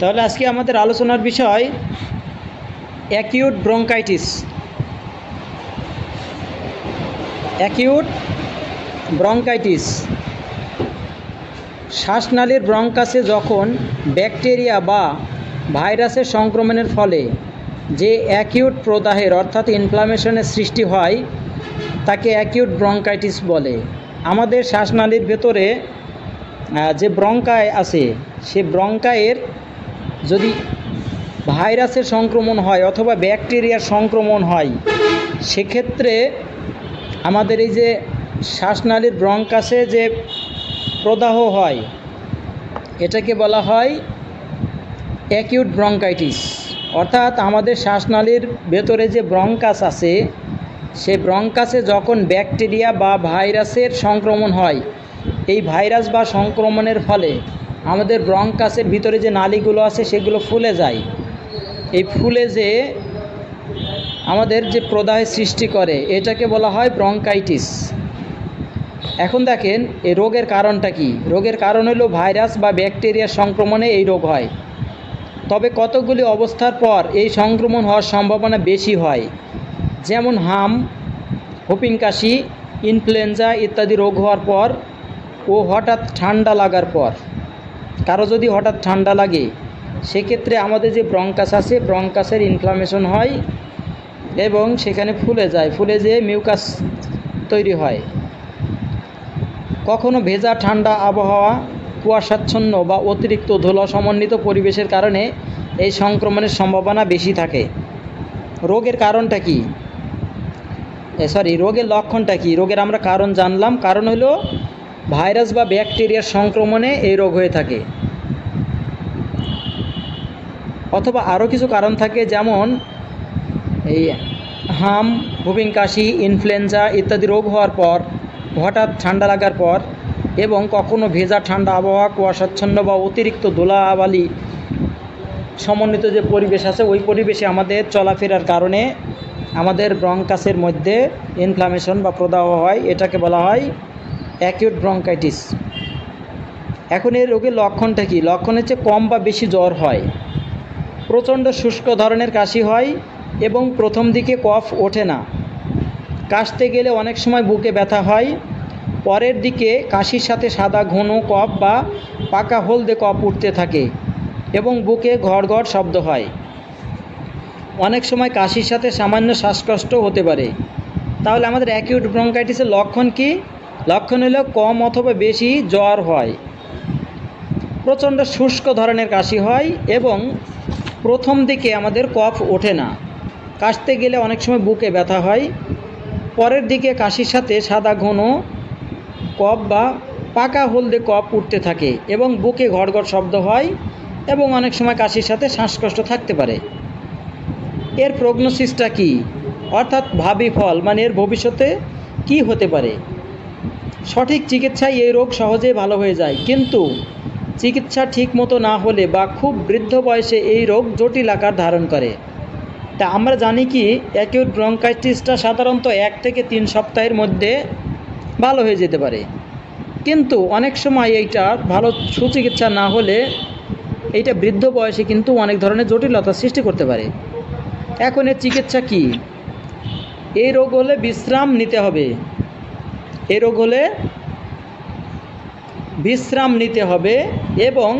তাহলে আজকে আমাদের আলোচনার বিষয় অ্যাকিউট ব্রঙ্কাইটিস অ্যাকিউট ব্রঙ্কাইটিস শ্বাসনালীর ব্রঙ্কাসে যখন ব্যাকটেরিয়া বা ভাইরাসের সংক্রমণের ফলে যে অ্যাকিউট প্রদাহের অর্থাৎ ইনফ্লামেশনের সৃষ্টি হয়, তাকে অ্যাকিউট ব্রঙ্কাইটিস বলে। আমাদের শ্বাসনালীর ভেতরে যে ব্রঙ্কায় আছে, সে ব্রঙ্কায়ের যদি ভাইরাসের সংক্রমণ হয় অথবা ব্যাকটেরিয়ার সংক্রমণ হয়, সেক্ষেত্রে আমাদের এই যে শ্বাসনালীর ব্রঙ্কাসে যে প্রদাহ হয়, এটাকে বলা হয় অ্যাকিউট ব্রঙ্কাইটিস অর্থাৎ আমাদের শ্বাসনালীর ভেতরে যে ব্রঙ্কাস আছে সে ব্রঙ্কাসে যখন ব্যাকটেরিয়া বা ভাইরাসের সংক্রমণ হয়, এই ভাইরাস বা সংক্রমণের ফলে আমাদের ব্রঙ্কাসের ভিতরে যে নালীগুলো আছে সেগুলো ফুলে যায়। এই ফুলে যে আমাদের যে প্রদাহের সৃষ্টি করে, এটাকে বলা হয় ব্রঙ্কাইটিস। এখন দেখেন, এই রোগের কারণটা কি? রোগের কারণ হলো ভাইরাস বা ব্যাকটেরিয়ার সংক্রমণে এই রোগ হয়। তবে কতগুলি অবস্থার পর এই সংক্রমণ হওয়ার সম্ভাবনা বেশি হয়? যেমন হাম, হুপিং কাশি, ইনফ্লুয়েঞ্জা ইত্যাদি রোগ হওয়ার পর ও হঠাৎ ঠান্ডা লাগার পর। কারও যদি হঠাৎ ঠান্ডা লাগে, সেক্ষেত্রে আমাদের যে ব্রঙ্কাস আছে ব্রঙ্কাসের ইনফ্লামেশন হয় এবং সেখানে ফুলে যায়, ফুলে যেয়ে মিউকাস তৈরি হয়। কখনো ভেজা ঠান্ডা আবহাওয়া, কুয়াশাচ্ছন্ন বা অতিরিক্ত ধুলো সমন্বিত পরিবেশের কারণে এই সংক্রমণের সম্ভাবনা বেশি থাকে। রোগের কারণটা কি? সরি রোগের লক্ষণটা কি? রোগের আমরা কারণ জানলাম। কারণ হলো ভাইরাস বা ব্যাকটেরিয়ার সংক্রমণে এই রোগ হয়ে থাকে। অথবা আরও কিছু কারণ থাকে যেমন এই হাম, হুপিং কাশি, ইনফ্লুয়েঞ্জা ইত্যাদি রোগ হওয়ার পর, হঠাৎ ঠান্ডা লাগার পর এবং কখনো ভেজা ঠান্ডা আবহাওয়া, কুয়াশাচ্ছন্ন বা অতিরিক্ত ধুলাবালি সমন্বিত যে পরিবেশ আছে, ওই পরিবেশে আমাদের চলাফেরার কারণে আমাদের ব্রঙ্কাসের মধ্যে ইনফ্লামেশন বা প্রদাহ হয়, এটাকে বলা হয় অ্যাকিউট ব্রঙ্কাইটিস। এখন এই রোগের লক্ষণটা কি? লক্ষণ হচ্ছে কম বা বেশি জ্বর হয়, প্রচণ্ড শুষ্ক ধরনের কাশি হয় এবং প্রথম দিকে কফ ওঠে না। কাশতে গেলে অনেক সময় বুকে ব্যথা হয়, পরের দিকে কাশির সাথে সাদা ঘন কফ বা পাকা হলদে কফ উঠতে থাকে এবং বুকে ঘড় ঘড় শব্দ হয়। অনেক সময় কাশির সাথে সামান্য শ্বাসকষ্ট হতে পারে। তাহলে আমাদের অ্যাকিউট ব্রঙ্কাইটিসের লক্ষণ কি? লক্ষণ হলো কম অথবা বেশি জ্বর হয়। প্রচণ্ড শুষ্ক ধরনের কাশি হয় এবং প্রথম দিকে আমাদের কফ ওঠে না। কাশতে গেলে অনেক সময় বুকে ব্যথা হয়। পরের দিকে কাশির সাথে সাদা ঘন কফ বা পাকা হলদে কফ উঠতে থাকে এবং বুকে ঘড়ঘড় শব্দ হয় এবং অনেক সময় কাশির সাথে শ্বাসকষ্ট থাকতে পারে। এর প্রগনোসিসটা কি? অর্থাৎ ভাবি ফল মানে এর ভবিষ্যতে কি হতে পারে? সঠিক চিকিৎসায় এই রোগ সহজেই ভালো হয়ে যায়। কিন্তু চিকিৎসা ঠিক মতো না হলে বা খুব বৃদ্ধ বয়সে এই রোগ জটিল আকার ধারণ করে। তা আমরা জানি কি, অ্যাকিউট ব্রঙ্কাইটিসটা সাধারণত এক থেকে তিন সপ্তাহের মধ্যে ভালো হয়ে যেতে পারে। কিন্তু অনেক সময় এইটা ভালো সুচিকিৎসা না হলে এইটা বৃদ্ধ বয়সে কিন্তু অনেক ধরনের জটিলতা সৃষ্টি করতে পারে। এখন এর চিকিৎসা কি? এই রোগ হলে বিশ্রাম নিতে হবে। এই রোগ হলে বিশ্রাম নিতে হবে এবং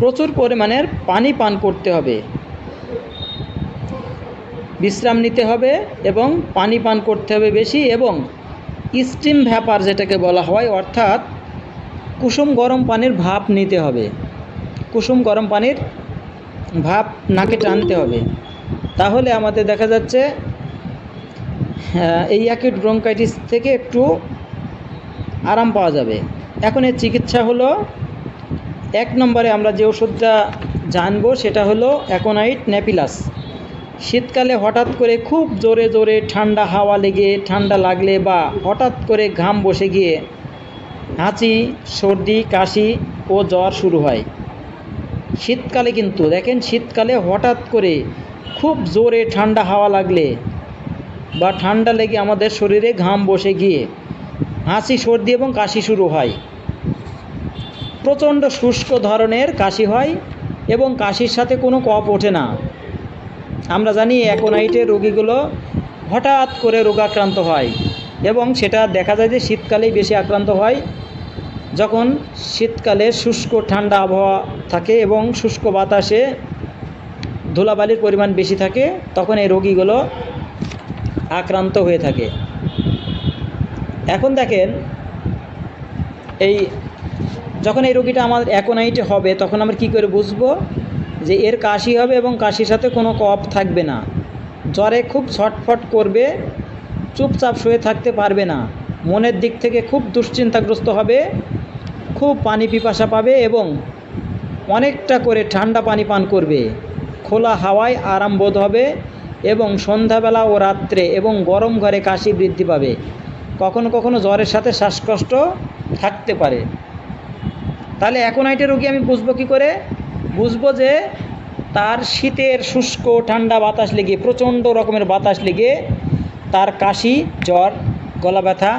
প্রচুর পরিমাণের পানি পান করতে হবে। বিশ্রাম নিতে হবে এবং পানি পান করতে হবে বেশি এবং স্টিম ভ্যাপার যেটাকে বলা হয়, অর্থাৎ কুসুম গরম পানির ভাপ নিতে হবে। কুসুম গরম পানির ভাপ নাকে টানতে হবে। তাহলে আমাদের দেখা যাচ্ছে এই অ্যাকিউট ব্রঙ্কাইটিস থেকে একটু আরাম পাওয়া যাবে। এখন এর চিকিৎসা হলো, এক নম্বরে আমরা যে ওষুধটা জানব সেটা হলো অ্যাকোনাইট নেপিলাস। শীতকালে হঠাৎ করে খুব জোরে জোরে ঠান্ডা হাওয়া লেগে, ঠান্ডা লাগলে বা হঠাৎ করে ঘাম বসে গিয়ে হাঁচি, সর্দি, কাশি ও জ্বর শুরু হয়। শীতকালে কিন্তু, দেখেন শীতকালে হঠাৎ করে খুব জোরে ঠান্ডা হাওয়া লাগলে বা ঠান্ডা লেগে আমাদের শরীরে ঘাম বসে গিয়ে হাঁচি সর্দি এবং কাশি শুরু হয়। প্রচণ্ড শুষ্ক ধরনের কাশি হয় এবং কাশির সাথে কোনো কফ ওঠে না। আমরা জানি অ্যাকোনাইটের রোগীগুলো হঠাৎ করে রোগাক্রান্ত হয় এবং সেটা দেখা যায় যে শীতকালেই বেশি আক্রান্ত হয়। যখন শীতকালে শুষ্ক ঠান্ডা আবহাওয়া থাকে এবং শুষ্ক বাতাসে ধুলাবালির পরিমাণ বেশি থাকে, তখন এই রোগীগুলো আক্রান্ত হয়ে থাকে। এখন দেখেন, এই যখন এই রোগীটা আমার অ্যাকোনাইটে হবে, তখন আমরা কী করে বুঝব যে এর কাশি হবে এবং কাশির সাথে কোনো কফ থাকবে না। জ্বরে খুব ছটফট করবে, চুপচাপ শুয়ে থাকতে পারবে না। মনের দিক থেকে খুব দুশ্চিন্তাগ্রস্ত হবে, খুব পানি পিপাসা পাবে এবং অনেকটা করে ঠান্ডা পানি পান করবে। খোলা হাওয়ায় আরাম বোধ হবে এবং সন্ধ্যাবেলা ও রাত্রে এবং গরম ঘরে কাশি বৃদ্ধি পাবে। কখনো কখনো জ্বরের সাথে শ্বাসকষ্ট থাকতে পারে। তাহলে অ্যাকোনাইটের রোগী আমি বুঝব কী করে? বুঝব যে তার শীতের শুষ্ক, ঠান্ডা বাতাস লেগে, প্রচণ্ড রকমের বাতাস লেগে তার কাশি, জ্বর, গলা ব্যথা,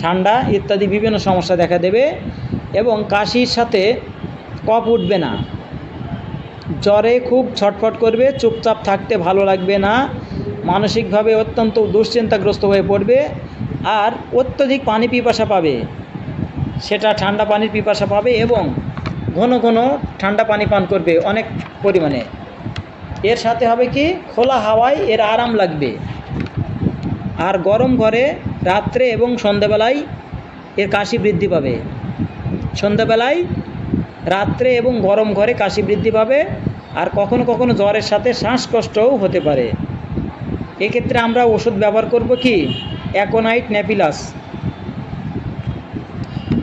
ঠান্ডা ইত্যাদি বিভিন্ন সমস্যা দেখা দেবে এবং কাশির সাথে কফ উঠবে না। জ্বরে খুব ছটফট করবে, চুপচাপ থাকতে ভালো লাগবে না, মানসিকভাবে অত্যন্ত দুশ্চিন্তাগ্রস্ত হয়ে পড়বে আর অত্যধিক পানি পিপাসা পাবে। সেটা ঠান্ডা পানির পিপাসা পাবে এবং ঘন ঘন ঠান্ডা পানি পান করবে অনেক পরিমাণে। এর সাথে হবে কি, খোলা হাওয়ায় এর আরাম লাগবে। আর গরম ঘরে রাত্রে এবং সন্ধ্যাবেলায় এর কাশি বৃদ্ধি পাবে। সন্ধ্যাবেলায় রাত্রে এবং গরম ঘরে কাশি বৃদ্ধি পাবে আর কখনো কখনো জ্বরের সাথে শ্বাসকষ্টও হতে পারে। এক্ষেত্রে আমরা ওষুধ ব্যবহার করব কি অ্যাকোনাইট ন্যাপিলাস।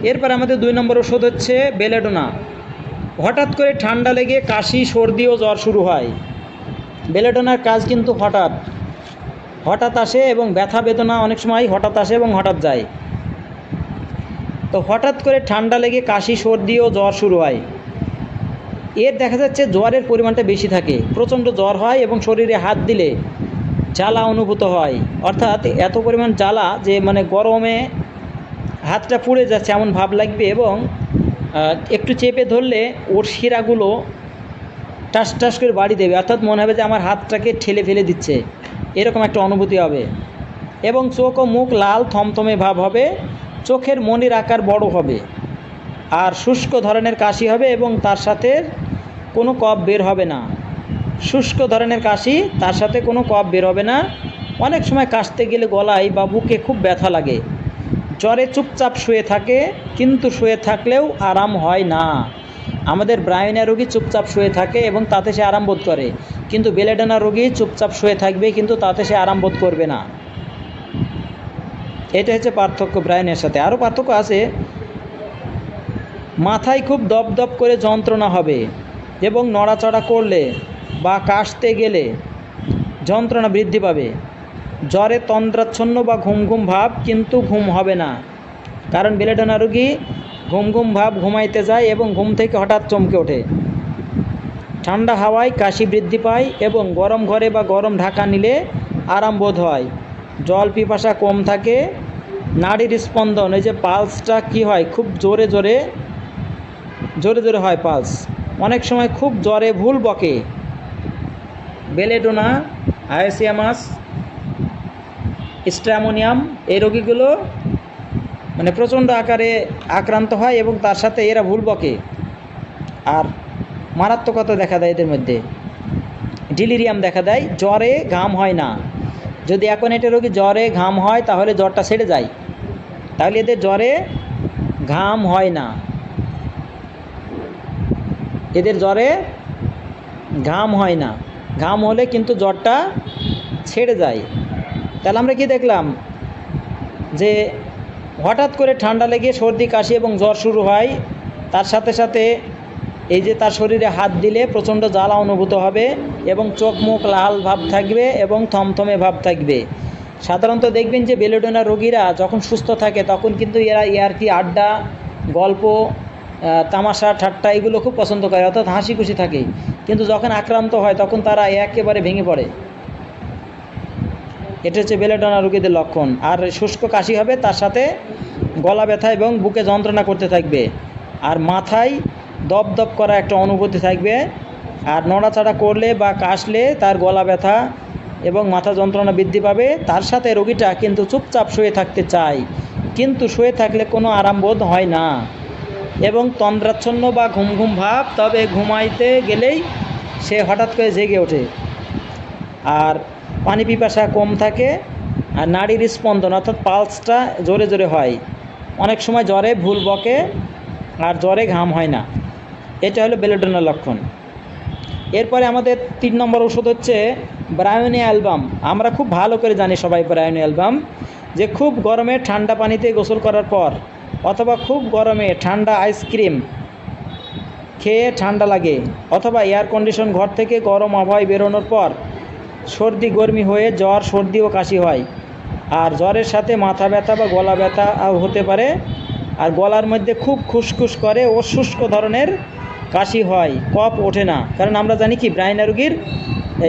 এরপর আমাদের দুই নম্বর ওষুধ হচ্ছে বেলেডোনা। হঠাৎ করে ঠান্ডা লেগে কাশি, সর্দি ও জ্বর শুরু হয়। বেলেডোনার কাজ কিন্তু হঠাৎ। হঠাৎ আসে এবং ব্যথা, বেদনা অনেক সময় হঠাৎ আসে এবং হঠাৎ যায়। তো হঠাৎ করে ঠান্ডা লেগে কাশি, সর্দি ও জ্বর শুরু হয়। এর দেখা যাচ্ছে জ্বরের পরিমাণটা বেশি থাকে। প্রচণ্ড জ্বর হয় এবং শরীরে হাত দিলে জ্বালা অনুভূত হয়। অর্থাৎ এত পরিমাণ জ্বালা যে মানে গরমে হাতটা পুড়ে যাচ্ছে এমন ভাব লাগবে এবং একটু চেপে ধরলে ওর শিরাগুলো টাস টাস করে বাড়ি দেবে। অর্থাৎ মনে হবে যে আমার হাতটাকে ঠেলে ফেলে দিচ্ছে। এরকম একটা অনুভূতি হবে। এবং চোখ ও মুখ লাল থমথমে ভাব হবে। চোখের মনির আকার বড় হবে। আর শুষ্ক ধরনের কাশি হবে এবং তার সাথে কোনো কফ বের হবে না। শুষ্ক ধরনের কাশি, তার সাথে কোনো কফ বের হবে না। অনেক সময় কাশতে গেলে গলায় বা বুকে খুব ব্যথা লাগে। জ্বরে চুপচাপ শুয়ে থাকে, কিন্তু শুয়ে থাকলেও আরাম হয় না। আমাদের ব্রায়না রোগী চুপচাপ শুয়ে থাকে এবং তাতে সে আরাম বোধ করে। কিন্তু বেলেডানা রোগী চুপচাপ শুয়ে থাকবে, কিন্তু তাতে সে আরাম বোধ করবে না। এটা হচ্ছে পার্থক্য ব্রায়নের সাথে। আরও পার্থক্য আছে। মাথায় খুব দপ দপ করে যন্ত্রণা হবে এবং নড়াচড়া করলে বা কাশতে গেলে যন্ত্রণা বৃদ্ধি পাবে। জ্বরে তন্দ্রাচ্ছন্ন বা ঘুম ঘুম ভাব কিন্তু ঘুম হবে না। কারণ বেলেডোনা রোগী ঘুম ঘুম ভাব ঘুমাইতে যায় এবং ঘুম থেকে হঠাৎ চমকে ওঠে। ঠান্ডা হাওয়ায় কাশি বৃদ্ধি পায় এবং গরম ঘরে বা গরম ঢাকা নিলে আরাম বোধ হয়। জল পিপাসা কম থাকে। নাড়ির স্পন্দন, এই যে পালসটা কি হয়? খুব জোরে জোরে জোরে জোরে হয় পালস। অনেক সময় খুব জ্বরে ভুল বকে। বেলেডোনা আয়োসিয়ামাস স্ট্রামোনিয়াম এই রোগীগুলো মানে প্রচণ্ড আকারে আক্রান্ত হয় এবং তার সাথে এরা ভুল বকে। আর মারাত্মকতা দেখা দেয় এদের মধ্যে। ডিলিরিয়াম দেখা দেয়। জ্বরে ঘাম হয় না। যদি এখন এটা রোগী জ্বরে ঘাম হয়, তাহলে জ্বরটা সেরে যায়। তাহলে এদের জ্বরে ঘাম হয় না। এদের জ্বরে ঘাম হয় না। ঘাম হলে কিন্তু জ্বরটা ছেড়ে যায়। তাহলে আমরা কি দেখলাম? যে হঠাৎ করে ঠান্ডা লেগে সর্দি, কাশি এবং জ্বর শুরু হয়। তার সাথে সাথে এই যে তার শরীরে হাত দিলে প্রচণ্ড জ্বালা অনুভূত হবে এবং চোখ মুখ লাল ভাব থাকবে এবং থমথমে ভাব থাকবে। সাধারণত দেখবেন যে বেলোডোনা রোগীরা যখন সুস্থ থাকে তখন কিন্তু এরা ইয়ারকি আড্ডা, গল্প তামাশা, ঠাট্টা এগুলো খুব পছন্দ করে, অর্থাৎ হাসি খুশি থাকে। কিন্তু যখন আক্রান্ত হয়, তখন তারা একেবারে ভেঙে পড়ে। এটা হচ্ছে বেলেডোনা রোগীদের লক্ষণ। আর শুষ্ক কাশি হবে, তার সাথে গলা ব্যথা এবং বুকে যন্ত্রণা করতে থাকবে। আর মাথায় দপদপ করা একটা অনুভূতি থাকবে। আর নড়াচড়া করলে বা কাশলে তার গলা ব্যথা এবং মাথা যন্ত্রণা বৃদ্ধি পাবে। তার সাথে রোগীটা কিন্তু চুপচাপ শুয়ে থাকতে চায়। কিন্তু শুয়ে থাকলে কোনো আরাম বোধ হয় না। এবং তন্দ্রাচ্ছন্ন বা ঘুম ঘুম ভাব, তবে ঘুমাইতে গেলেই সে হঠাৎ করে জেগে ওঠে। আর পানি পিপাসা কম থাকে আর নাড়ির স্পন্দন, অর্থাৎ পালসটা জোরে জোরে হয়। অনেক সময় জ্বরে ভুল বকে আর জ্বরে ঘাম হয় না। এটা হলো বেলোডোনার লক্ষণ। এরপরে আমাদের তিন নম্বর ওষুধ হচ্ছে ব্রায়োনি অ্যালবাম। আমরা খুব ভালো করে জানি সবাই ব্রায়োনি অ্যালবাম, যে খুব গরমে ঠান্ডা পানিতে গোসল করার পর অথবা খুব গরমে ঠান্ডা আইসক্রিম খেয়ে ঠান্ডা লাগে, অথবা এয়ার কন্ডিশন ঘর থেকে গরম আবহাওয়ায় বেরোনোর পর সর্দি গরমি হয়ে জ্বর, সর্দি ও কাশি হয়। আর জ্বরের সাথে মাথা ব্যথা বা গলা ব্যথা হতে পারে। আর গলার মধ্যে খুব খুসখুস করে ও শুষ্ক ধরনের কাশি হয়, কফ ওঠে না। কারণ আমরা জানি কি ব্রাইনা রুগীর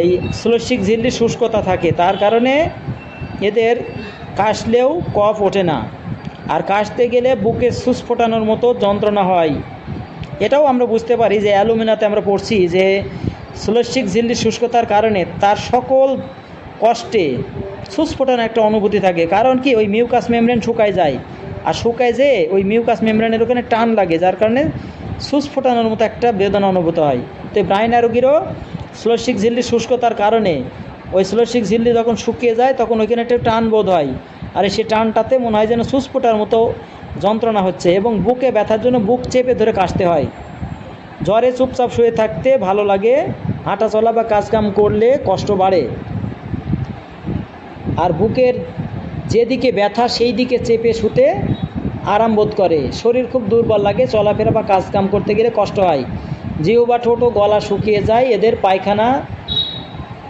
এই শ্লসিক ঝিল্লির শুষ্কতা থাকে। তার কারণে এদের কাশলেও কফ ওঠে না। আর কাশতে গেলে বুকে সুস ফোটানোর মতো যন্ত্রণা হয়। এটাও আমরা বুঝতে পারি যে অ্যালুমিনাতে আমরা পড়ছি যে শ্লসিক ঝিল্লির শুষ্কতার কারণে তার সকল কষ্টে সুস্ফোটানো একটা অনুভূতি থাকে। কারণ কি? ওই মিউকাস মেমব্রেন শুকায় যায়। আর শুকায় যে ওই মিউকাস মেমব্রেনের ওখানে টান লাগে, যার কারণে সুস ফোটানোর মতো একটা বেদনা অনুভূত হয়। তো ব্রাইনা রোগীরও শ্লসিক ঝিল্লির শুষ্কতার কারণে ওই শ্লসিক ঝিল্লি যখন শুকিয়ে যায়, তখন ওইখানে একটা টান বোধ হয়। আর সেই টানটাতে মনে হয় যেন সুসফুটার মতো যন্ত্রণা হচ্ছে এবং বুকে ব্যথার জন্য বুক চেপে ধরে কাশতে হয়। জ্বরে চুপচাপ শুয়ে থাকতে ভালো লাগে হাঁটা চলা বা কাজকাম করলে কষ্ট বাড়ে। আর বুকের যেদিকে ব্যথা সেই দিকে চেপে শুতে আরাম বোধ করে। শরীর খুব দুর্বল লাগে, চলাফেরা বা কাজকাম করতে গেলে কষ্ট হয়। জিও বা ঠোঁটো গলা শুকিয়ে যায়, এদের পায়খানা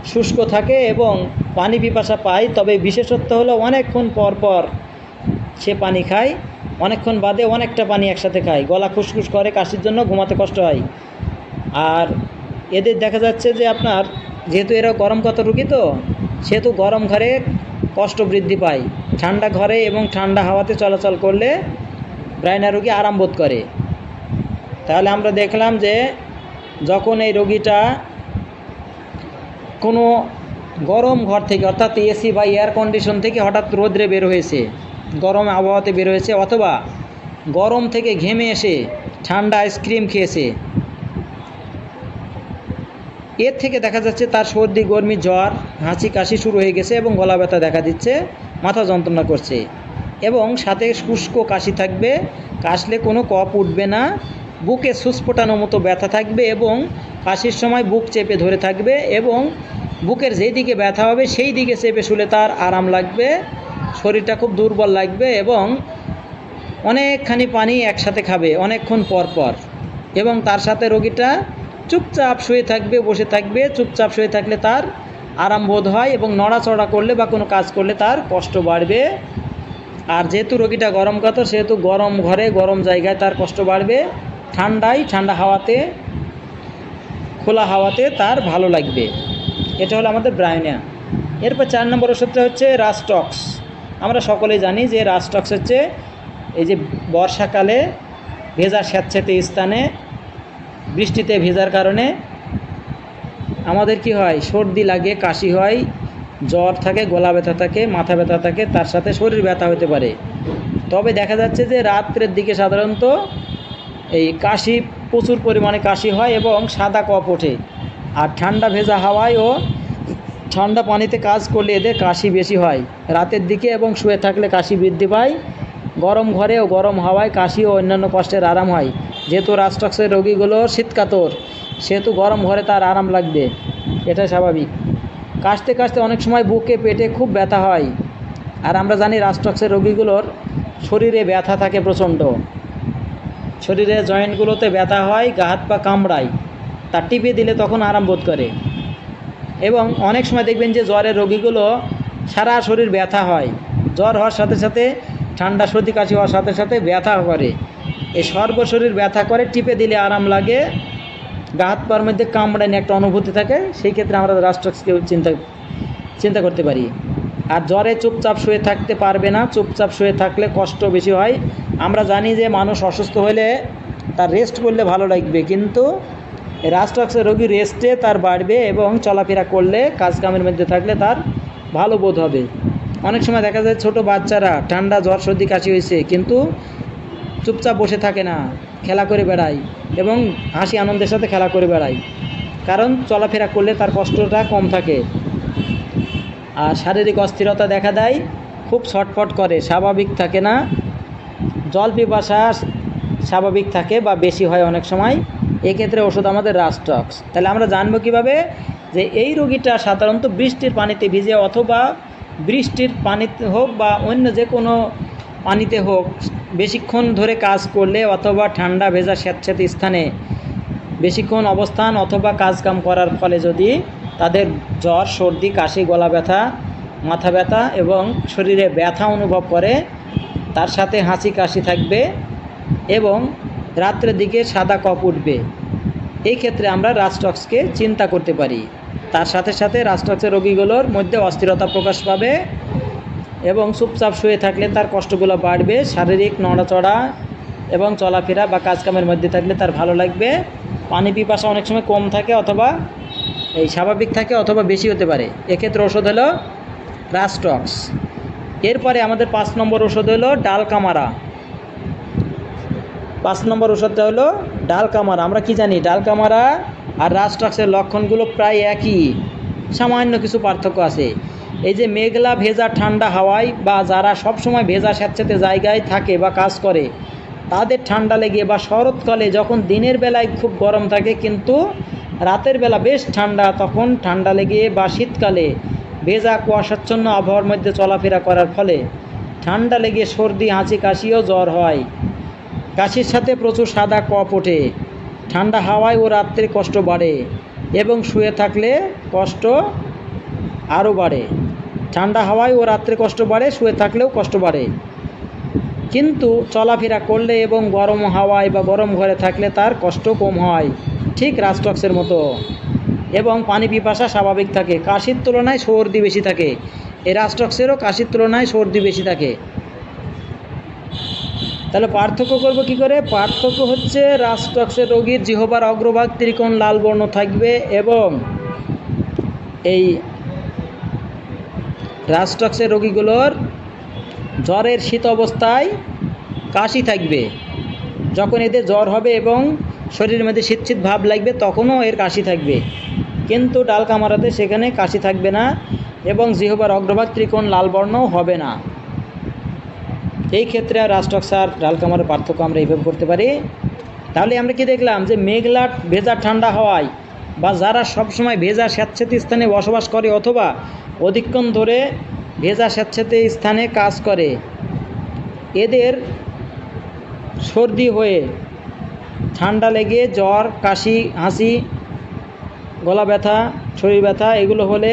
শুষ্ক থাকে এবং পানি পিপাসা পায়। তবে বিশেষত্ব হলো অনেকক্ষণ পর পর সে পানি খায়। অনেকক্ষণ বাদে অনেকটা পানি একসাথে খায়। গলা খুসখুস করে, কাশির জন্য ঘুমাতে কষ্ট হয়। আর এদের দেখা যাচ্ছে যে আপনার যেহেতু এরা গরম কত রুগী তো, সেহেতু গরম ঘরে কষ্ট বৃদ্ধি পায়। ঠান্ডা ঘরে এবং ঠান্ডা হাওয়াতে চলাচল করলে ব্রাইনা রোগী আরাম বোধ করে। তাহলে আমরা দেখলাম যে যখন এই রোগীটা কোনো গরম ঘর থেকে, অর্থাৎ এসি বা এয়ার কন্ডিশন থেকে হঠাৎ রোদ্রে বের হয়েছে, গরম আবহাওয়াতে বের হয়েছে, অথবা গরম থেকে ঘেমে এসে ঠান্ডা আইসক্রিম খেয়েছে। এর থেকে দেখা যাচ্ছে তার সর্দি, গরমি, জ্বর, হাঁচি, কাশি শুরু হয়ে গেছে এবং গলা ব্যথা দেখা দিচ্ছে, মাথা যন্ত্রণা করছে। এবং সাথে শুষ্ক কাশি থাকবে, কাশলে কোনো কপ উঠবে না বুকে সুস্ফোটানোর মতো ব্যথা থাকবে এবং কাশির সময় বুক চেপে ধরে থাকবে এবং বুকের যেই দিকে ব্যথা হবে সেই দিকে চেপে শুলে তার আরাম লাগবে, শরীরটা খুব দুর্বল লাগবে এবং অনেকখানি পানি একসাথে খাবে অনেকক্ষণ পর পর এবং তার সাথে রোগীটা চুপচাপ শুয়ে থাকবে, বসে থাকবে, চুপচাপ শুয়ে থাকলে তার আরাম বোধ হয় এবং নড়াচড়া করলে বা কোনো কাজ করলে তার কষ্ট বাড়বে। আর যেহেতু রোগীটা গরম সেহেতু গরম ঘরে, গরম জায়গায় তার কষ্ট বাড়বে। ঠান্ডায়, ঠান্ডা হাওয়াতে, খোলা হাওয়াতে তার ভালো লাগবে। এটা হলো আমাদের ব্রায়নিয়া এরপর চার নম্বর ওষুধটা হচ্ছে রাস্টক্স। আমরা সকলেই জানি যে রাস্টক্স হচ্ছে এই যে বর্ষাকালে ভেজা স্যাঁতস্যাঁতে স্থানে বৃষ্টিতে ভেজার কারণে আমাদের কি হয়, সর্দি লাগে, কাশি হয়, জ্বর থাকে, গলা ব্যথা থাকে, মাথা ব্যথা থাকে, তার সাথে শরীর ব্যথা হতে পারে। তবে দেখা যাচ্ছে যে রাত্রের দিকে সাধারণত এই কাশি, প্রচুর পরিমাণে কাশি হয় এবং সাদা কপ ওঠে। আর ঠান্ডা ভেজা হাওয়ায় ও ঠান্ডা পানিতে কাজ করলে এদের কাশি বেশি হয়। রাতের দিকে এবং শুয়ে থাকলে কাশি বৃদ্ধি পায়। গরম ঘরে ও গরম হাওয়ায় কাশি ও অন্যান্য কষ্টের আরাম হয়। যেহেতু রাস্টক্সের রোগীগুলো শীতকাতর, সেহেতু গরম ঘরে তার আরাম লাগবে। এটা স্বাভাবিক। কাশতে কাশতে অনেক সময় বুকে, পেটে খুব ব্যথা হয়। আর আমরা জানি রাস্টক্সের রোগীগুলোর শরীরে ব্যথা থাকে প্রচণ্ড। শরীরে জয়েন্টগুলোতে ব্যথা হয়, গা হাত পা কামড়ায়। তা টিপে দিলে তখন আরাম বোধ করে। এবং অনেক সময় দেখবেন যে জ্বরের রোগীগুলো সারা শরীর ব্যথা হয়। জ্বর হওয়ার সাথে সাথে, ঠান্ডা সর্দি কাশি হওয়ার সাথে সাথে ব্যথা করে। এই সর্বশরীর ব্যথা করে, টিপে দিলে আরাম লাগে। গা হাত পার মধ্যে কামড়ানি একটা অনুভূতি থাকে। সেই ক্ষেত্রে আমরা রাষ্ট্রকে চিন্তা চিন্তা করতে পারি। আর জ্বরে চুপচাপ শুয়ে থাকতে পারবে না, চুপচাপ শুয়ে থাকলে কষ্ট বেশি হয়। আমরা জানি যে মানুষ অসুস্থ হলে তার রেস্ট করলে ভালো লাগবে, কিন্তু রাস্টক্সের রোগী রেস্টে তার বাড়বে এবং চলাফেরা করলে কাজ কামের মধ্যে থাকলে তার ভালো বোধ হবে। অনেক সময় দেখা যায় ছোট বাচ্চারা ঠান্ডা জ্বর, সর্দি, কাশি হয়েছে, কিন্তু চুপচাপ বসে থাকে না, খেলা করে বেড়ায় এবং হাসি, আনন্দের সাথে খেলা করে বেড়ায়। কারণ চলাফেরা করলে তার কষ্টটা কম থাকে। আর শারীরিক অস্থিরতা দেখা দেয়, খুব ছটফট করে, স্বাভাবিক থাকে না। জল পিপাসা স্বাভাবিক থাকে বা বেশি হয় অনেক সময়। এক্ষেত্রে ওষুধ আমাদের রাস্টক্স তাহলে আমরা জানব কীভাবে যে এই রোগীটা সাধারণত বৃষ্টির পানিতে ভিজে অথবা বৃষ্টির পানিতে হোক বা অন্য যে কোনো পানিতে হোক, বেশিক্ষণ ধরে কাজ করলে অথবা ঠান্ডা ভেজা স্যাঁতস্যাঁতে স্থানে বেশিক্ষণ অবস্থান অথবা কাজকাম করার ফলে যদি তাদের জ্বর, সর্দি, কাশি, গলা ব্যথা, মাথা ব্যথা এবং শরীরে ব্যথা অনুভব করে। তার সাথে হাসি, কাশি থাকবে এবং রাত্রের দিকে সাদা কপ উঠবে। এই ক্ষেত্রে আমরা রাস্টক্সকে চিন্তা করতে পারি। তার সাথে সাথে রাস্টক্সের রোগীগুলোর মধ্যে অস্থিরতা প্রকাশ পাবে এবং চুপচাপ শুয়ে থাকলে তার কষ্টগুলো বাড়বে। শারীরিক নড়াচড়া এবং চলাফেরা বা কাজকামের মধ্যে থাকলে তার ভালো লাগবে। পানি পিপাসা অনেক সময় কম থাকে অথবা এই স্বাভাবিক থাকে অথবা বেশি হতে পারে। এক্ষেত্রে ওষুধ হলো রাস্টক্স এরপরে আমাদের পাঁচ নম্বর ওষুধ হলো ডাল কামারা পাঁচ নম্বর ওষুধটা হলো ডাল কামারা আমরা কি জানি? ডাল কামারা আর রাস্ট্রাক্সের লক্ষণগুলো প্রায় একই। সামান্য কিছু পার্থক্য আছে। এই যে মেঘলা, ভেজা, ঠান্ডা হাওয়ায় বা যারা সবসময় ভেজা স্যাঁতস্যাঁতে জায়গায় থাকে বা কাজ করে, তাদের ঠান্ডা লেগে বা শরৎকালে যখন দিনের বেলায় খুব গরম থাকে, কিন্তু রাতের বেলা বেশ ঠান্ডা, তখন ঠান্ডা লেগে বা শীতকালে ভেজা কুয়াশাচ্ছন্ন আবহাওয়ার মধ্যে চলাফেরা করার ফলে ঠান্ডা লেগে সর্দি, হাঁচি, কাশিও জ্বর হয়। কাশির সাথে প্রচুর সাদা কপ ওঠে। ঠান্ডা হাওয়ায় ও রাত্রে কষ্ট বাড়ে এবং শুয়ে থাকলে কষ্ট আরও বাড়ে। ঠান্ডা হাওয়ায় ও রাত্রে কষ্ট বাড়ে, শুয়ে থাকলেও কষ্ট বাড়ে। কিন্তু চলাফেরা করলে এবং গরম হাওয়ায় বা গরম ঘরে থাকলে তার কষ্ট কম হয়। ঠিক রাস্টক্সের মতো। এবং পানি পিপাসা স্বাভাবিক থাকে। কাশির তুলনায় সর্দি বেশি থাকে। এই রাস্টক্সেরও কাশির তুলনায় সর্দি বেশি থাকে। তাহলে পার্থক্য করব কি করে? পার্থক্য হচ্ছে রাস্টক্সের রোগীর জিহবার অগ্রভাগ ত্রিকোণ লাল বর্ণ থাকবে এবং এই রাস্টক্সের রোগীগুলোর জ্বরের শীত অবস্থায় কাশি থাকবে। যখন এদের জ্বর হবে এবং শরীরের মধ্যে শীত শীত ভাব লাগবে, তখনও এর কাশি থাকবে। কিন্তু ডাল কামারাতে সেখানে কাশি থাকবে না এবং জিহবার অগ্রভাগ ত্রিকোণ লাল বর্ণও হবে না। এই ক্ষেত্রে আর ডাল কামারের পার্থক্য আমরা এইভাবে করতে পারি। তাহলে আমরা কি দেখলাম যে মেঘলা, ভেজা, ঠান্ডা হওয়ায় বা যারা সবসময় ভেজা স্যাঁতস্যাঁতে স্থানে বসবাস করে অথবা অধিকক্ষণ ধরে ভেজা স্যাঁতস্যাঁতে স্থানে কাজ করে, এদের সর্দি হয়ে ঠান্ডা লেগে, জ্বর, কাশি, হাসি, গলা ব্যথা, শরীর ব্যথা, এগুলো হলে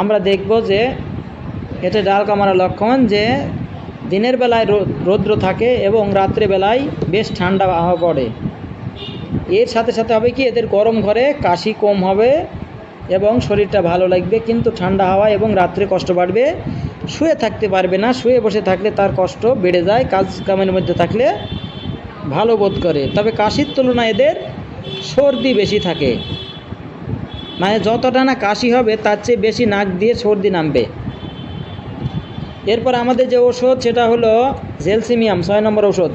আমরা দেখব যে এটা ডাল কামারা লক্ষণ যে দিনের বেলায় রৌদ্র থাকে এবং রাত্রে বেলায় বেশ ঠান্ডা আবহাওয়া পড়ে। এর সাথে সাথে হবে কি, এদের গরম ঘরে কাশি কম হবে এবং শরীরটা ভালো লাগবে, কিন্তু ঠান্ডা হাওয়া এবং রাত্রে কষ্ট বাড়বে। শুয়ে থাকতে পারবে না, শুয়ে বসে থাকলে তার কষ্ট বেড়ে যায়, কাজ কামের মধ্যে থাকলে ভালো বোধ করে। তবে কাশির তুলনায় এদের সর্দি বেশি থাকে। মানে যতটা না কাশি হবে, তার চেয়ে বেশি নাক দিয়ে সর্দি নামবে। এরপর আমাদের যে ওষুধ সেটা হলো জেলসিমিয়াম, ছয় নম্বর ওষুধ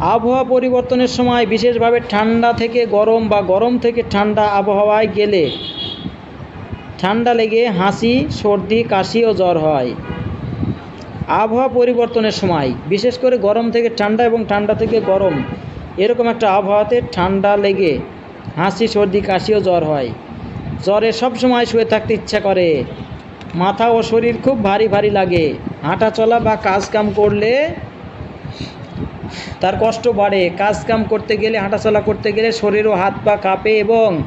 আবহাওয়া পরিবর্তনের সময় বিশেষভাবে ঠান্ডা থেকে গরম বা গরম থেকে ঠান্ডা আবহাওয়ায় গেলে ঠান্ডা লেগে হাসি, সর্দি, কাশি ও জ্বর হয়। আবহাওয়া পরিবর্তনের সময়, বিশেষ করে গরম থেকে ঠান্ডা এবং ঠান্ডা থেকে গরম, এরকম একটা আবহাওয়াতে ঠান্ডা লেগে হাসি, সর্দি, কাশিও জ্বর হয়। জ্বরে সব সময় শুয়ে থাকতে ইচ্ছা করে। মাথা ও শরীর খুব ভারী ভারী লাগে। হাঁটা চলা বা কাজ কাম করলে তার কষ্ট বাড়ে। কাজ কাম করতে গেলে হাঁটাচলা করতে গেলে শরীর ও হাত পা কাঁপে এবং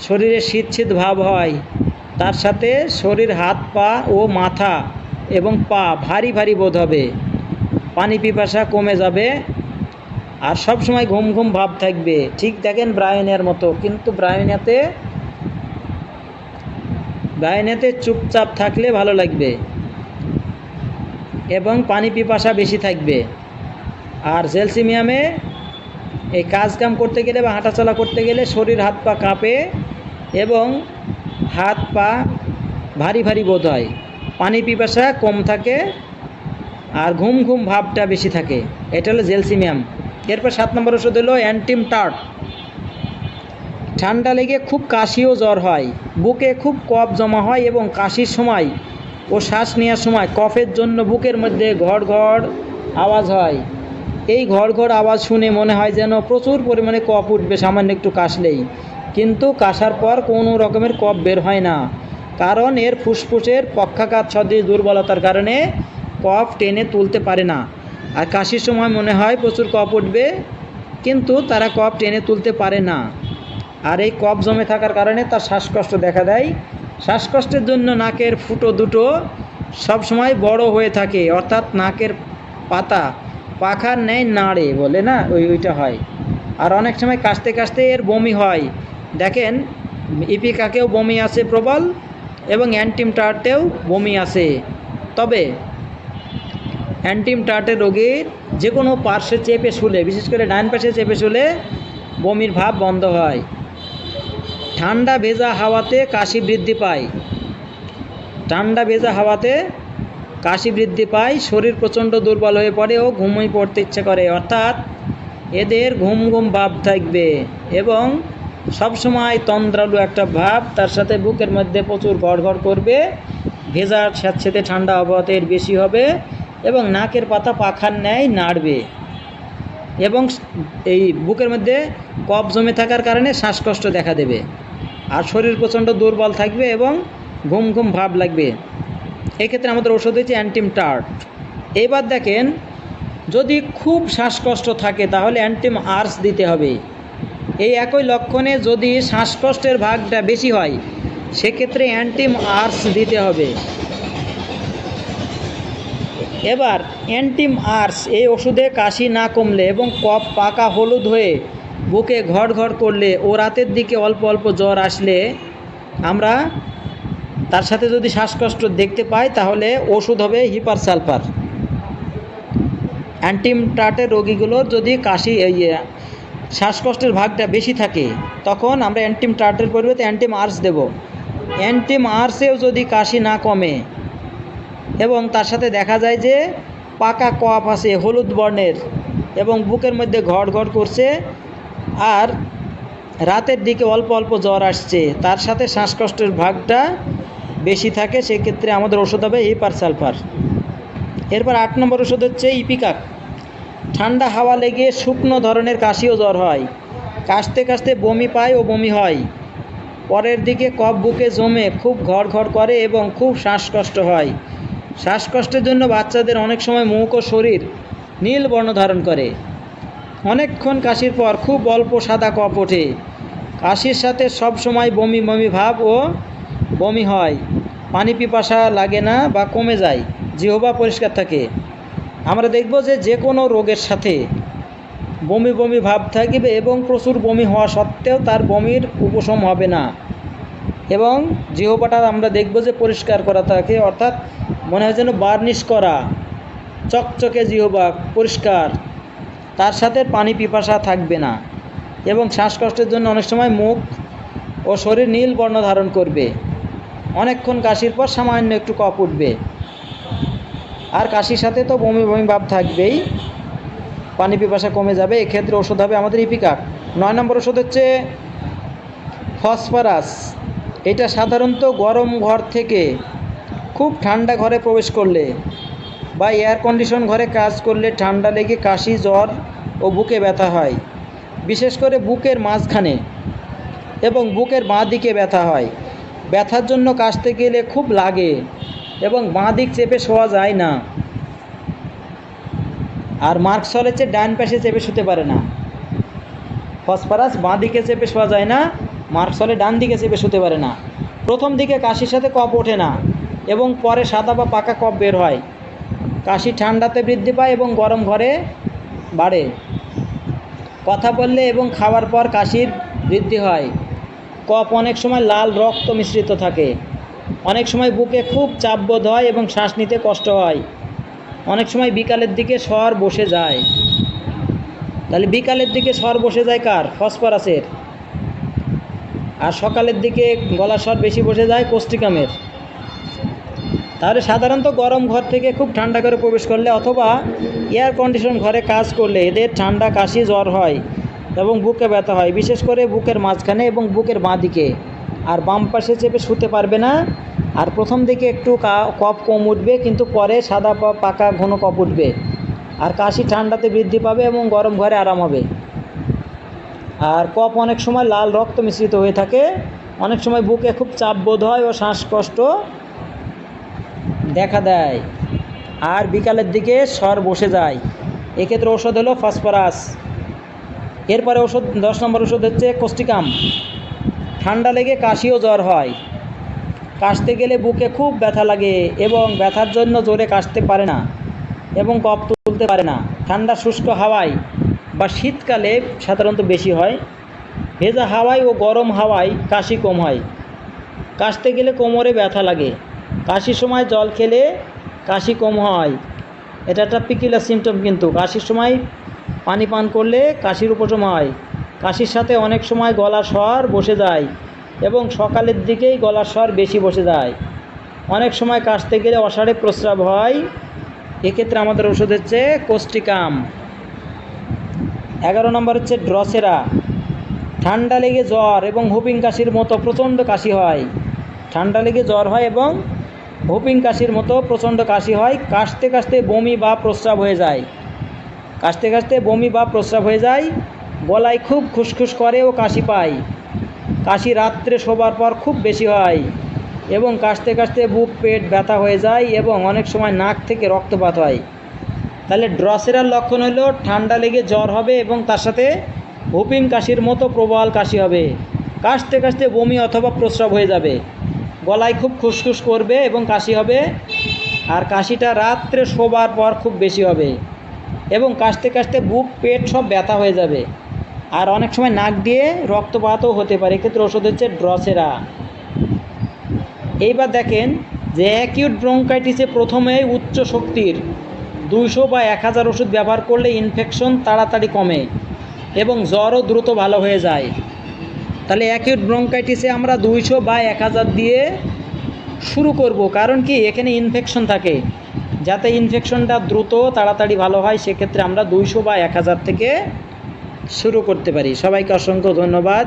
শরীরে শীত শীত ভাব হয়। তার সাথে শরীর, হাত পা ও মাথা এবং পা ভারী ভারী বোধ হবে। পানি পিপাসা কমে যাবে আর সব সময় ঘুম ঘুম ভাব থাকবে। ঠিক দেখেন ব্রায়নিয়ার মতো। কিন্তু ব্রায়নিয়াতে ব্রায়নিয়াতে চুপচাপ থাকলে ভালো লাগবে এবং পানি পিপাসা বেশি থাকবে। আর জেলসিমিয়ামে এই কাজ কাম করতে গেলে বা হাঁটাচলা করতে গেলে শরীর হাত পা কাঁপে এবং হাত পা ভারী ভারী বোধ হয়। পানি পিপাসা কম থাকে আর ঘুম ঘুম ভাবটা বেশি থাকে। এটা হলো জেলসিমিয়াম। এরপর সাত নম্বর ওষুধ হলো অ্যান্টিম টার্ট। ঠান্ডা লেগে খুব কাশি ও জ্বর হয়। বুকে খুব কফ জমা হয় এবং কাশির সময় ও শ্বাস নেওয়ার সময় কফের জন্য বুকের মধ্যে ঘড় ঘড় আওয়াজ হয়। এই ঘড় ঘড় আওয়াজ শুনে মনে হয় যেন প্রচুর পরিমাণে কফ উঠবে, সামান্য একটু কাশলেই। কিন্তু কাশার পর কোনো রকমের কফ বের হয় না। কারণ এর ফুসফুসের পক্ষাঘাত সদৃশ দুর্বলতার কারণে কফ টেনে তুলতে পারে না। আর কাশির সময় মনে হয় প্রচুর কফ উঠবে, কিন্তু তারা কফ টেনে তুলতে পারে না। আর এই কফ জমে থাকার কারণে তার শ্বাসকষ্ট দেখা দেয়। শ্বাসকষ্টের জন্য নাকের ফুটো দুটো সব সময় বড় হয়ে থাকে, অর্থাৎ নাকের পাতা পাখার নেয় নাড়ে বলে না? ওই, ওইটা হয়। আর অনেক সময় কাশতে কাশতে এর বমি হয়। দেখেন, ইপিকাকেও বমি আসে প্রবল এবং অ্যান্টিম টার্টেও বমি আসে। তবে অ্যান্টিম টার্টের রোগীর যে কোনো পার্শ্বে চেপে শুলে, বিশেষ করে ডান পাশে চেপে শুলে বমির ভাব বন্ধ হয়। ঠান্ডা ভেজা হাওয়াতে কাশি বৃদ্ধি পায়। ঠান্ডা ভেজা হাওয়াতে কাশি বৃদ্ধি পায়, শরীর প্রচণ্ড দুর্বল হয়ে পড়ে ও ঘুমিয়ে পড়তে ইচ্ছে করে। অর্থাৎ এদের ঘুম ঘুম ভাব থাকবে এবং সবসময় তন্দ্রালু একটা ভাব, তার সাথে বুকের মধ্যে প্রচুর গড়গড় করবে ভেজার স্যাঁতস্যাঁতে ঠান্ডা আবহাওয়াতে বেশি হবে এবং নাকের পাতা পাখার ন্যায় নাড়বে এবং এই বুকের মধ্যে কফ জমে থাকার কারণে শ্বাসকষ্ট দেখা দেবে আর শরীর প্রচণ্ড দুর্বল থাকবে এবং ঘুম ঘুম ভাব লাগবে। এক্ষেত্রে আমাদের ওষুধ হচ্ছে অ্যান্টিম টার্ট। এবার দেখেন, যদি খুব শ্বাসকষ্ট থাকে তাহলে অ্যান্টিম আর্স দিতে হবে। এই একই লক্ষণে যদি শ্বাসকষ্টের ভাগটা বেশি হয়, সেক্ষেত্রে অ্যান্টিম আর্স দিতে হবে। এবার অ্যান্টিম আর্স এই ওষুধে কাশি না কমলে এবং কফ পাকা হলুদ হয়ে বুকে ঘর ঘর করলে ও রাতের দিকে অল্প অল্প জ্বর আসলে আমরা তার সাথে যদি শ্বাসকষ্ট দেখতে পাই, তাহলে ওষুধ হবে হিপার সালফার অ্যান্টিম টার্টের রোগীগুলোর যদি কাশি শ্বাসকষ্টের ভাগটা বেশি থাকে, তখন আমরা অ্যান্টিম টার্টের পরিবর্তে অ্যান্টিম আর্স দেব। অ্যান্টিম আর্সেও যদি কাশি না কমে, এবং তার সাথে দেখা যায় যে পাকা কফ আছে, হলুদ বর্ণের, এবং বুকের মধ্যে ঘট ঘট করছে, আর রাতের দিকে অল্প অল্প জ্বর আসছে, তার সাথে শ্বাসকষ্টের ভাগটা বেশি থাকে, সেক্ষেত্রে আমাদের ওষুধ হবে হিপার সালফার। এরপর আট নম্বর ওষুধ হচ্ছে ইপিকাক। ঠান্ডা হাওয়া লেগে শুকনো ধরনের কাশি ও জ্বর হয়। কাশতে কাশতে বমি পায় ও বমি হয়। পরের দিকে কফ বুকে জমে খুব ঘর ঘর করে এবং খুব শ্বাসকষ্ট হয়। শ্বাসকষ্টের জন্য বাচ্চাদের অনেক সময় মুখ ও শরীর নীল বর্ণ ধারণ করে। অনেকক্ষণ কাশির পর খুব অল্প সাদা কফ ওঠে। কাশির সাথে সব সময় বমি বমি ভাব ও বমি হয়। পানি পিপাসা লাগে না বা কমে যায়। জিহবা পরিষ্কার থাকে। আমরা দেখব যে যে কোনো রোগের সাথে বমি বমি ভাব থাকবে এবং প্রচুর বমি হওয়া সত্ত্বেও তার বমির উপশম হবে না। এবং জিহবাটা আমরা দেখব যে পরিষ্কার করা থাকে, অর্থাৎ মনে হয় যেন বার্নিশ করা, চকচকে জিহবা, পরিষ্কার, তার সাথে পানি পিপাসা থাকবে না। এবং শ্বাসকষ্টের জন্য অনেক সময় মুখ ও শরীর নীল বর্ণ ধারণ করবে। অনেকক্ষণ কাশির পর সামান্য একটু কপ উঠবে। আর কাশির সাথে তো বমি বমি ভাব থাকবেই। পানি পিপাসা কমে যাবে, এক্ষেত্রে ওষুধ হবে আমাদের ইপিকাক নয় নম্বর ওষুধ হচ্ছে ফসফরাস। এটা সাধারণত গরম ঘর থেকে খুব ঠান্ডা ঘরে প্রবেশ করলে বা এয়ার কন্ডিশন ঘরে কাজ করলে ঠান্ডা লেগে কাশি, জ্বর ও বুকে ব্যথা হয়। বিশেষ করে বুকের মাঝখানে এবং বুকের বাঁ দিকে ব্যথা হয়। ব্যথার জন্য কাশতে গেলে খুব লাগে। এবং বাঁ দিক চেপে শোয়া যায় না। আর মার্কসল হচ্ছে ডান পাশে চেপে শুতে পারে না। ফসফরাস বাঁ দিকে চেপে শোয়া যায় না মার্কসলে ডান দিকে চেপে শুতে পারে না। প্রথম দিকে কাশির সাথে কপ ওঠে না এবং পরে সাদা বা পাকা কপ বের হয়। কাশি ঠান্ডাতে বৃদ্ধি পায় এবং গরম ঘরে বাড়ে। কথা বললে এবং খাওয়ার পর কাশির বৃদ্ধি হয়। কপ অনেক সময় লাল রক্ত মিশ্রিত থাকে। অনেক সময় বুকে খুব চাপ বোধ হয় এবং শ্বাস নিতে কষ্ট হয়। অনেক সময় বিকালের দিকে স্বর বসে যায়। তাহলে বিকালের দিকে স্বর বসে যায় কার? ফসফরাসের। আর সকালের দিকে গলার স্বর বেশি বসে যায় কোস্টিকামের তাহলে সাধারণত গরম ঘর থেকে খুব ঠান্ডা করে প্রবেশ করলে অথবা এয়ার কন্ডিশন ঘরে কাজ করলে এদের ঠান্ডা, কাশি, জ্বর হয় এবং বুকে ব্যথা হয়। বিশেষ করে বুকের মাঝখানে এবং বুকের বাঁ দিকে। আর বাম পাশে চেপে শুতে পারবে না। আর প্রথম দিকে একটু কা- কফ কম উঠবে, কিন্তু পরে সাদা পাকা ঘন কফ উঠবে। আর কাশি ঠান্ডাতে বৃদ্ধি পাবে এবং গরম ঘরে আরাম হবে। আর কফ অনেক সময় লাল রক্ত মিশ্রিত হয়ে থাকে। অনেক সময় বুকে খুব চাপ বোধ হয় ও শ্বাসকষ্ট দেখা দেয়। আর বিকালের দিকে স্বর বসে যায়। এক্ষেত্রে ওষুধ হলো ফসফরাস। এরপরে ওষুধ দশ নম্বর ওষুধ হচ্ছে কোস্টিকাম ঠান্ডা লেগে কাশিও জ্বর হয়। কাশতে গেলে বুকে খুব ব্যথা লাগে এবং ব্যথার জন্য জোরে কাশতে পারে না এবং কফ তুলতে পারে না। ঠান্ডা শুষ্ক হাওয়ায় বা শীতকালে সাধারণত বেশি হয়। ভেজা হাওয়ায় ও গরম হাওয়ায় কাশি কম হয়। কাশতে গেলে কোমরে ব্যথা লাগে। কাশির সময় জল খেলে কাশি কম হয়। এটা একটা পিকিলার সিমটম কিন্তু। কাশির সময় পানি পান করলে কাশির উপশম হয়। কাশির সাথে অনেক সময় গলার স্বর বসে যায় এবং সকালের দিকেই গলার স্বর বেশি বসে যায়। অনেক সময় কাশতে গেলে অসাড়ে প্রস্রাব হয়। এক্ষেত্রে আমাদের ওষুধ হচ্ছে কোষ্টিকাম। এগারো নম্বর হচ্ছে ড্রসেরা। ঠান্ডা লেগে জ্বর এবং হুপিং কাশির মতো প্রচণ্ড কাশি হয়। ঠান্ডা লেগে জ্বর হয় এবং হুপিং কাশির মতো প্রচণ্ড কাশি হয়। কাশতে কাশতে বমি বা প্রস্রাব হয়ে যায়। কাশতে কাশতে বমি বা প্রস্রাব হয়ে যায়। গলায় খুব খুসখুস করে ও কাশি পায়। কাশি রাত্রে শোবার পর খুব বেশি হয় এবং কাশতে কাশতে বুক, পেট ব্যথা হয়ে যায় এবং অনেক সময় নাক থেকে রক্তপাত হয়। তাহলে ড্রসেরার লক্ষণ হলো ঠান্ডা লেগে জ্বর হবে এবং তার সাথে হুপিং কাশির মতো প্রবল কাশি হবে। কাশতে কাশতে বমি অথবা প্রস্রাব হয়ে যাবে। গলায় খুব খুসখুস করবে এবং কাশি হবে আর কাশিটা রাত্রে শোবার পর খুব বেশি হবে এবং কাশতে কাশতে বুক, পেট সব ব্যথা হয়ে যাবে। আর অনেক সময় নাক দিয়ে রক্তপাতও হতে পারে, এক্ষেত্রে ওষুধ হচ্ছে ড্রসেরা। এইবার দেখেন যে অ্যাকিউট ব্রঙ্কাইটিসে প্রথমেই উচ্চ শক্তির দুইশো বা এক হাজার ওষুধ ব্যবহার করলে ইনফেকশন তাড়াতাড়ি কমে এবং জ্বরও দ্রুত ভালো হয়ে যায়। তাহলে অ্যাকিউট ব্রঙ্কাইটিসে আমরা দুইশো বা এক হাজার দিয়ে শুরু করব, কারণ কি এখানে ইনফেকশন থাকে। যাতে ইনফেকশনটা দ্রুত তাড়াতাড়ি ভালো হয়, সেক্ষেত্রে আমরা দুইশো বা এক হাজার থেকে শুরু করতে পারি। সবাইকে অসংখ্য ধন্যবাদ।